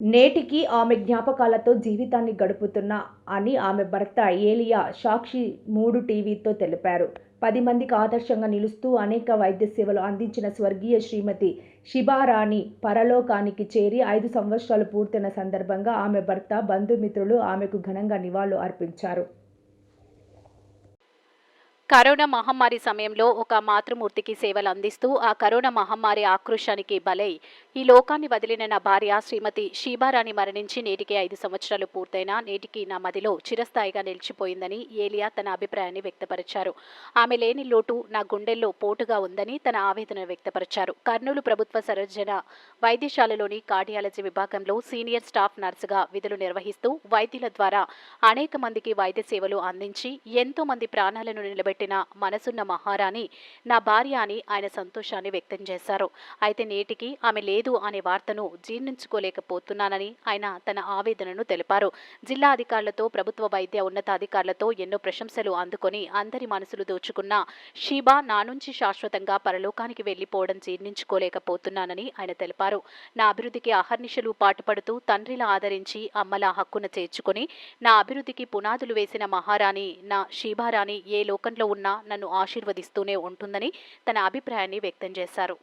నేటికి ఆమె జ్ఞాపకాలతో జీవితాన్ని గడుపుతున్నా అని ఆమె భర్త ఏలియా సాక్షి మూడు టీవీతో తెలిపారు. పది మందికి ఆదర్శంగా నిలుస్తూ అనేక వైద్య సేవలు అందించిన స్వర్గీయ శ్రీమతి శిబారాణి పరలోకానికి చేరి ఐదు సంవత్సరాలు పూర్తయిన సందర్భంగా ఆమె భర్త బంధుమిత్రులు ఆమెకు ఘనంగా నివాళులు అర్పించారు. కరోనా మహమ్మారి సమయంలో ఒక మాతృమూర్తికి సేవలు అందిస్తూ ఆ కరోనా మహమ్మారి ఆక్రోశానికి బలై ఈ లోకాన్ని వదిలిన నా భార్య శ్రీమతి షీబారాణి మరణించి నేటికి ఐదు సంవత్సరాలు పూర్తయినా నేటికి నా మదిలో చిరస్థాయిగా నిలిచిపోయిందని ఏలియా తన అభిప్రాయాన్ని వ్యక్తపరిచారు. ఆమె లేని లోటు నా గుండెల్లో పోటుగా ఉందని తన ఆవేదన వ్యక్తపరిచారు. కర్నూలు ప్రభుత్వ సర్వజన వైద్యశాలలోని కార్డియాలజీ విభాగంలో సీనియర్ స్టాఫ్ నర్సుగా విధులు నిర్వహిస్తూ వైద్యుల ద్వారా అనేక మందికి వైద్య సేవలు అందించి ఎంతో మంది ప్రాణాలను పెట్టిన మనసున్న మహారాణి నా భార్య అని ఆయన సంతోషాన్ని వ్యక్తం చేశారు. అయితే నేటికి ఆమె లేదు అనే వార్తను జీర్ణించుకోలేకపోతున్నానని ఆయన తన ఆవేదనను తెలిపారు. జిల్లా అధికారులతో ప్రభుత్వ వైద్య ఉన్నతాధికారులతో ఎన్నో ప్రశంసలు అందుకొని అందరి మనసులు దోచుకున్న షీబా నా నుంచి శాశ్వతంగా పరలోకానికి వెళ్ళిపోవడం జీర్ణించుకోలేకపోతున్నానని ఆయన తెలిపారు. నా అభివృద్ధికి అహర్నిశలు పాటుపడుతూ తండ్రిలా ఆదరించి అమ్మలా హక్కున చేర్చుకుని నా అభివృద్ధికి పునాదులు వేసిన మహారాణి నా షీబారాణి ఏ లోకంలో ఉన్నా నన్ను ఆశీర్వదిస్తూనే ఉంటుందని తన అభిప్రాయాన్ని వ్యక్తం చేశారు.